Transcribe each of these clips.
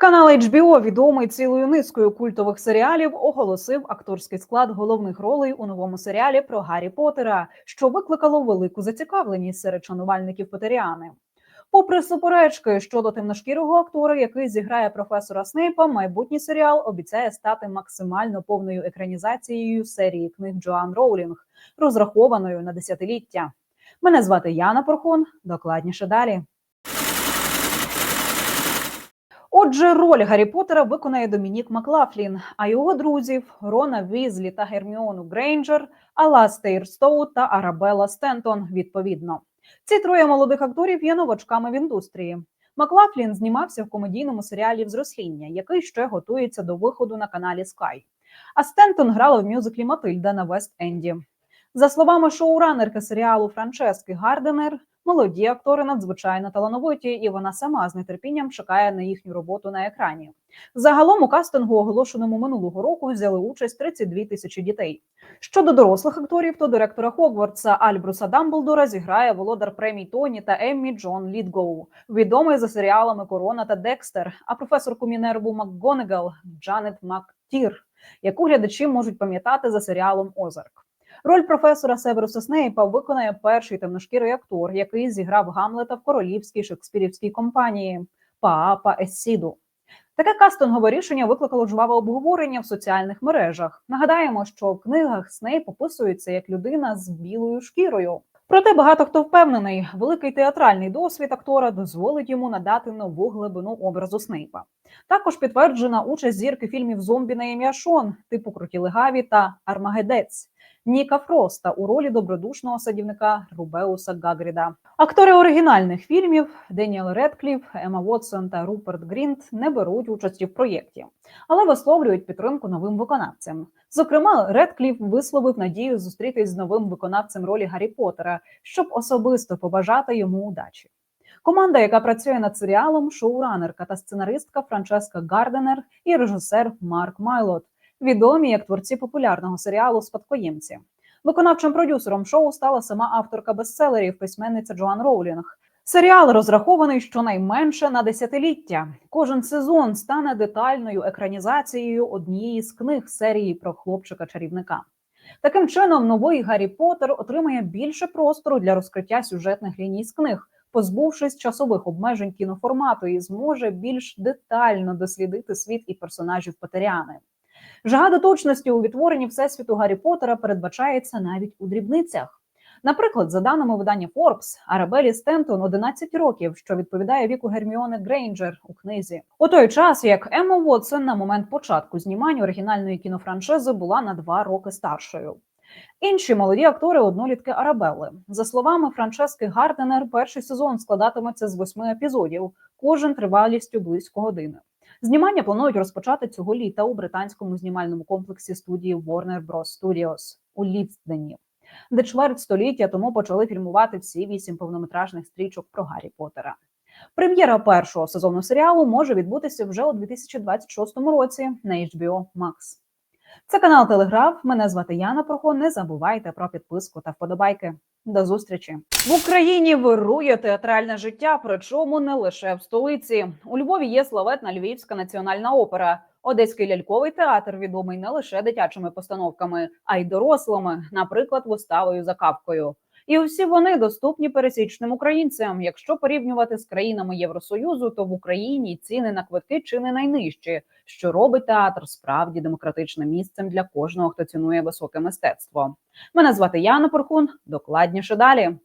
Канал HBO, відомий цілою низкою культових серіалів, оголосив акторський склад головних ролей у новому серіалі про Гаррі Поттера, що викликало велику зацікавленість серед шанувальників Потеріани. Попри суперечки щодо темношкірого актора, який зіграє професора Снейпа, майбутній серіал обіцяє стати максимально повною екранізацією серії книг Джоан Роулінг, розрахованою на десятиліття. Мене звати Яна Порхон. Докладніше далі. Отже, роль Гаррі Поттера виконає Домінік Маклафлін, а його друзів Рона Візлі та Герміону Грейнджер, Аластейр Стоу та Арабелла Стентон. Відповідно, ці троє молодих акторів є новачками в індустрії. Маклафлін знімався в комедійному серіалі Взросління, який ще готується до виходу на каналі Sky. А Стентон грала в мюзиклі Матильда на Вест-Енді. За словами шоуранерки серіалу Франчески Гарденер, молоді актори надзвичайно талановиті, і вона сама з нетерпінням чекає на їхню роботу на екрані. Загалом у кастингу, оголошеному минулого року, взяли участь 32 тисячі дітей. Щодо дорослих акторів, то директора Хогвартса Альбруса Дамблдора зіграє володар премій Тоні та Еммі Джон Лідгоу, відомий за серіалами Корона та Декстер, а професорку Мінерву МакГонегал Джанет Мактір, яку глядачі можуть пам'ятати за серіалом Озарк. Роль професора Северуса Снейпа виконає перший темношкірий актор, який зіграв Гамлета в королівській шекспірівській компанії Паапа Ессіду. Таке кастингове рішення викликало жваве обговорення в соціальних мережах. Нагадаємо, що в книгах Снейп описується як людина з білою шкірою. Проте багато хто впевнений, великий театральний досвід актора дозволить йому надати нову глибину образу Снейпа. Також підтверджена участь зірки фільмів Зомбі на ім'я Шон, типу Круті легаві та Армагедець. Ніка Фроста у ролі добродушного садівника Рубеуса Гагріда. Актори оригінальних фільмів Деніел Редкліф, Ема Вотсон та Руперт Грінт не беруть участі в проєкті, але висловлюють підтримку новим виконавцям. Зокрема, Редкліф висловив надію зустрітись з новим виконавцем ролі Гаррі Поттера, щоб особисто побажати йому удачі. Команда, яка працює над серіалом, шоуранерка та сценаристка Франческа Гарденер і режисер Марк Майлот відомі як творці популярного серіалу Спадкоємці. Виконавчим продюсером шоу стала сама авторка бестселерів, письменниця Джоан Роулінг. Серіал розрахований щонайменше на десятиліття. Кожен сезон стане детальною екранізацією однієї з книг серії про хлопчика-чарівника. Таким чином, новий Гаррі Поттер отримає більше простору для розкриття сюжетних ліній з книг, позбувшись часових обмежень кіноформату, і зможе більш детально дослідити світ і персонажів Потеряни. Жага до точності у відтворенні всесвіту Гаррі Поттера передбачається навіть у дрібницях. Наприклад, за даними видання Forbes, Арабелі Стентон 11 років, що відповідає віку Герміони Грейнджер у книзі. У той час як Емма Вотсон на момент початку знімань оригінальної кінофраншизи була на два роки старшою. Інші молоді актори однолітки Арабелли. За словами Франчески Гарденер, перший сезон складатиметься з восьми епізодів, кожен тривалістю близько години. Знімання планують розпочати цього літа у британському знімальному комплексі студії Warner Bros. Studios у Лівсдені, де чверть століття тому почали фільмувати всі вісім повнометражних стрічок про Гаррі Поттера. Прем'єра першого сезону серіалу може відбутися вже у 2026 році на HBO Max. Це канал Телеграф. Мене звати Яна Прохон. Не забувайте про підписку та вподобайки. До зустрічі в Україні вирує театральне життя, причому не лише в столиці. У Львові є славетна Львівська національна опера. Одеський ляльковий театр відомий не лише дитячими постановками, а й дорослими, наприклад, виставою за капкою. І усі вони доступні пересічним українцям. Якщо порівнювати з країнами Євросоюзу, то в Україні ціни на квитки чи не найнижчі, що робить театр справді демократичним місцем для кожного, хто цінує високе мистецтво. Мене звати Яна Порхун. Докладніше далі.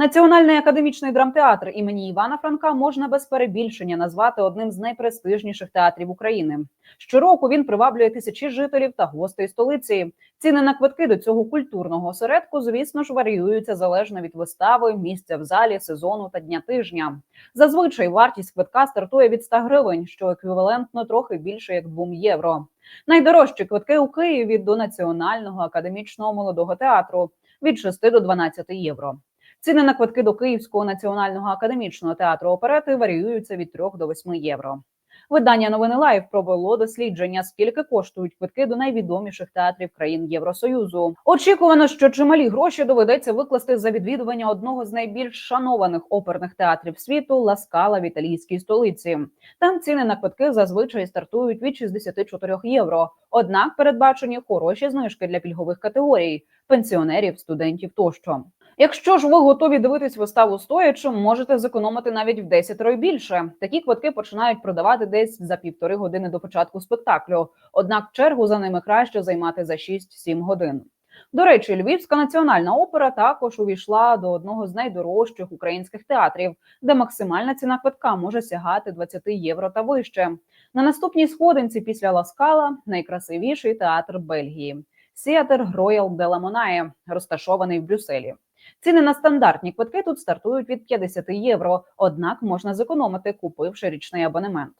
Національний академічний драмтеатр імені Івана Франка можна без перебільшення назвати одним з найпрестижніших театрів України. Щороку він приваблює тисячі жителів та гостей столиці. Ціни на квитки до цього культурного осередку, звісно ж, варіюються залежно від вистави, місця в залі, сезону та дня тижня. Зазвичай вартість квитка стартує від 100 гривень, що еквівалентно трохи більше як 2 євро. Найдорожчі квитки у Києві до національного академічного молодого театру від 6 до 12 євро. Ціни на квитки до Київського національного академічного театру оперети варіюються від 3 до 8 євро. Видання новини Лайв провело дослідження, скільки коштують квитки до найвідоміших театрів країн Євросоюзу. Очікувано, що чималі гроші доведеться викласти за відвідування одного з найбільш шанованих оперних театрів світу Ла Скала в італійській столиці. Там ціни на квитки зазвичай стартують від 64 євро. Однак передбачені хороші знижки для пільгових категорій пенсіонерів, студентів тощо. Якщо ж ви готові дивитись виставу стоячи, можете зекономити навіть в 10 разів більше. Такі квитки починають продавати десь за півтори години до початку спектаклю. Однак чергу за ними краще займати за 6-7 годин. До речі, Львівська національна опера також увійшла до одного з найдорожчих українських театрів, де максимальна ціна квитка може сягати 20 євро та вище. На наступній сходинці після Ласкала найкрасивіший театр Бельгії. Сіатр Роял де Ламонає, розташований в Брюсселі. Ціни на стандартні квитки тут стартують від 50 євро, однак можна зекономити, купивши річний абонемент.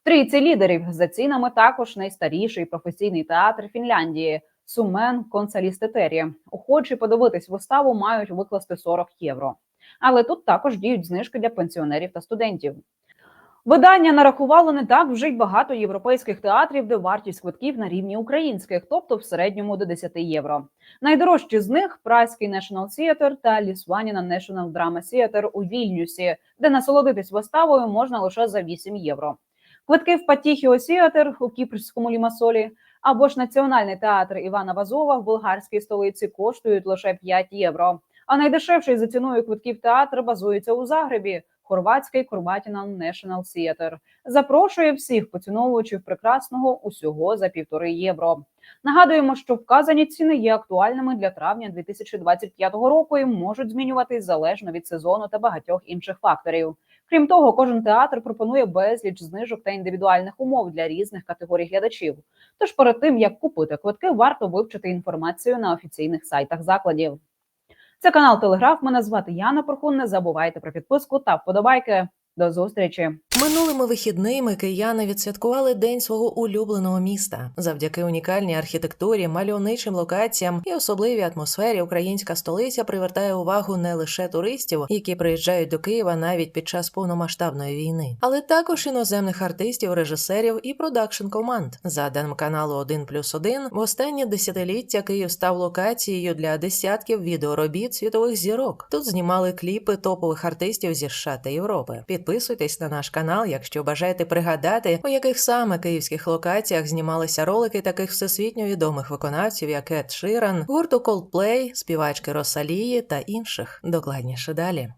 В трійці лідерів за цінами також найстаріший професійний театр Фінляндії Сумен Консалістетері. Охочі подивитись виставу мають викласти 40 євро. Але тут також діють знижки для пенсіонерів та студентів. Видання нарахувало не так вже й багато європейських театрів, де вартість квитків на рівні українських, тобто в середньому до 10 євро. Найдорожчі з них Празький National Theatre та Лісваніна National Drama Theatre у Вільнюсі, де насолодитись виставою можна лише за 8 євро. Квитки в Патіхіо Сіатер у Кіпрському Лімасолі або ж Національний театр Івана Вазова в болгарській столиці коштують лише 5 євро. А найдешевший за ціною квитків театр базується у Загребі. Хорватський Корбатіна National Theatre. запрошує всіх поціновувачів прекрасного усього за півтори євро. Нагадуємо, що вказані ціни є актуальними для травня 2025 року і можуть змінюватись залежно від сезону та багатьох інших факторів. Крім того, кожен театр пропонує безліч знижок та індивідуальних умов для різних категорій глядачів. Тож перед тим як купити квитки, варто вивчити інформацію на офіційних сайтах закладів. Це канал Телеграф. Мене звати Яна Прохун. Не забувайте про підписку та вподобайки. До зустрічі. Минулими вихідними кияни відсвяткували день свого улюбленого міста. Завдяки унікальній архітектурі, мальовничим локаціям і особливій атмосфері українська столиця привертає увагу не лише туристів, які приїжджають до Києва навіть під час повномасштабної війни, але також іноземних артистів, режисерів і продакшн команд. За даним каналу 1 плюс 1, в останнє десятиліття Київ став локацією для десятків відеоробіт світових зірок. Тут знімали кліпи топових артистів зі США та Європи. Підписуйтесь на наш канал, якщо бажаєте пригадати, у яких саме київських локаціях знімалися ролики таких всесвітньо відомих виконавців, як Ед Ширан, гурту Coldplay, співачки Росалії та інших. Докладніше далі.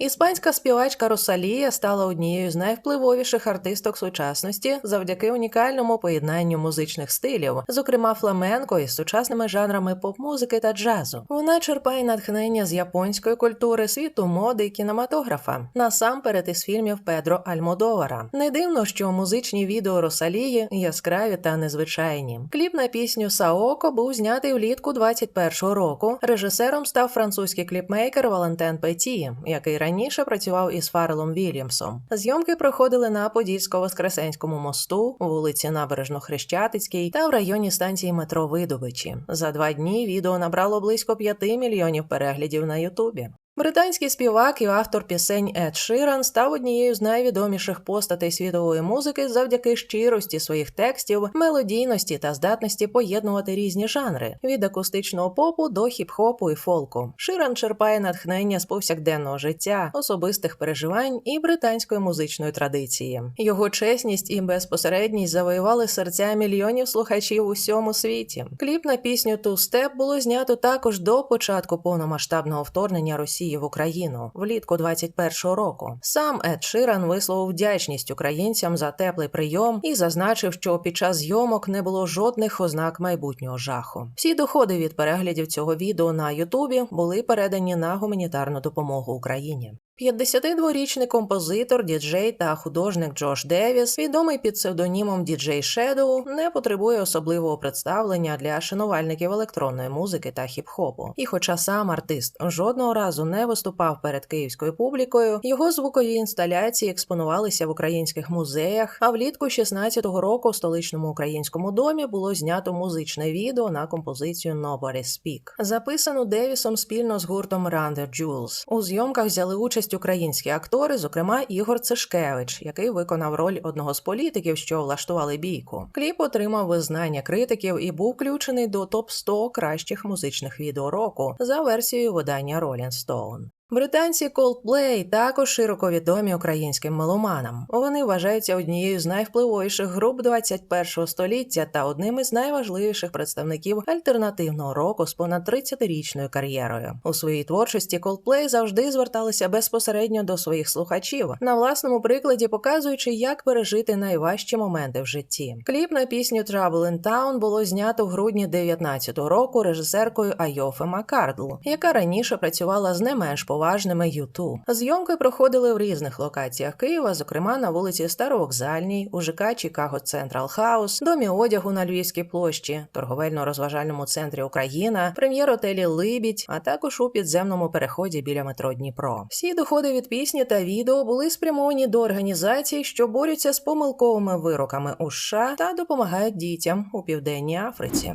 Іспанська співачка Росалія стала однією з найвпливовіших артисток сучасності завдяки унікальному поєднанню музичних стилів, зокрема фламенко із сучасними жанрами поп-музики та джазу. Вона черпає натхнення з японської культури, світу моди і кінематографа, насамперед із фільмів Педро Альмодовара. Не дивно, що музичні відео Росалії яскраві та незвичайні. Кліп на пісню Саоко був знятий влітку 21-го року. Режисером став французький кліпмейкер Валентен Петі, який раніше працював із Фарелом Вільямсом. Зйомки проходили на Подільсько-Воскресенському мосту, вулиці Набережно-Хрещатицькій та в районі станції метро Видовичі. За два дні відео набрало близько 5 мільйонів переглядів на Ютубі. Британський співак і автор пісень Ед Ширан став однією з найвідоміших постатей світової музики завдяки щирості своїх текстів, мелодійності та здатності поєднувати різні жанри від акустичного попу до хіп-хопу і фолку. Ширан черпає натхнення з повсякденного життя, особистих переживань і британської музичної традиції. Його чесність і безпосередність завоювали серця мільйонів слухачів у всьому світі. Кліп на пісню Two Step було знято також до початку повномасштабного вторгнення Росії в Україну влітку 21-го року. Сам Ед Ширан висловив вдячність українцям за теплий прийом і зазначив, що під час зйомок не було жодних ознак майбутнього жаху. Всі доходи від переглядів цього відео на Ютубі були передані на гуманітарну допомогу Україні. 52-річний композитор, діджей та художник Джош Девіс, відомий під псевдонімом Діджей Шедоу, не потребує особливого представлення для шанувальників електронної музики та хіп-хопу. І, хоча сам артист жодного разу не виступав перед київською публікою, його звукові інсталяції експонувалися в українських музеях. А влітку 16-го року в столичному українському домі було знято музичне відео на композицію Nobody Speak, записану Девісом спільно з гуртом Run the. У зйомках взяли участь участь українські актори, зокрема Ігор Цишкевич, який виконав роль одного з політиків, що влаштували бійку. Кліп отримав визнання критиків і був включений до топ 100 кращих музичних відео року за версією видання Rolling Stone. Британці Coldplay також широко відомі українським меломанам. Вони вважаються однією з найвпливовіших груп 21-го століття та одним із найважливіших представників альтернативного року з понад 30-річною кар'єрою. У своїй творчості Coldplay завжди зверталися безпосередньо до своїх слухачів, на власному прикладі показуючи, як пережити найважчі моменти в житті. Кліп на пісню Trouble in Town було знято в грудні 19-го року режисеркою Айофе Маккардл, яка раніше працювала з не менш поважними YouTube. Зйомки проходили в різних локаціях Києва, зокрема на вулиці Старовокзальній, у ЖК Чикаго Централ Хаус, домі одягу на Львівській площі, торговельно-розважальному центрі Україна, прем'єр-отелі Либідь, а також у підземному переході біля метро Дніпро. Всі доходи від пісні та відео були спрямовані до організацій, що борються з помилковими вироками у США та допомагають дітям у південній Африці.